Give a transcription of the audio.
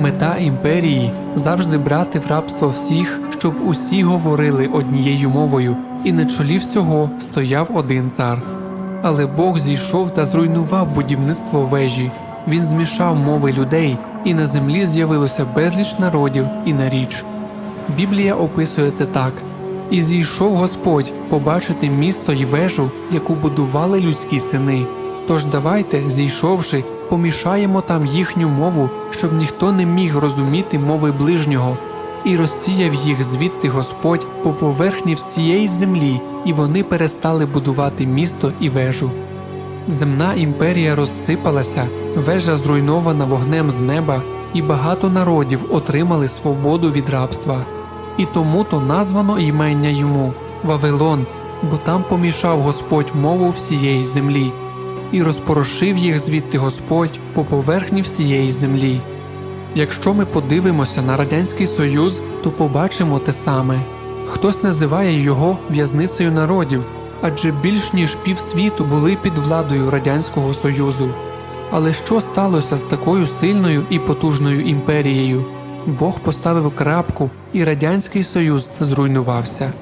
Мета імперії завжди брати в рабство всіх, щоб усі говорили однією мовою, і на чолі всього стояв один цар. Але Бог зійшов та зруйнував будівництво вежі. Він змішав мови людей, і на землі з'явилося безліч народів і наріч. Біблія описує це так: і зійшов Господь побачити місто й вежу, яку будували людські сини. Тож давайте, зійшовши, помішаємо там їхню мову, щоб ніхто не міг розуміти мови ближнього. І розсіяв їх звідти Господь по поверхні всієї землі, і вони перестали будувати місто і вежу. Земна імперія розсипалася, вежа зруйнована вогнем з неба, і багато народів отримали свободу від рабства. І тому то названо імення йому Вавилон, бо там помішав Господь мову всієї землі, і розпорошив їх звідти Господь по поверхні всієї землі. Якщо ми подивимося на Радянський Союз, то побачимо те саме. Хтось називає його в'язницею народів, адже більш ніж півсвіту були під владою Радянського Союзу. Але що сталося з такою сильною і потужною імперією? Бог поставив крапку, і Радянський Союз зруйнувався.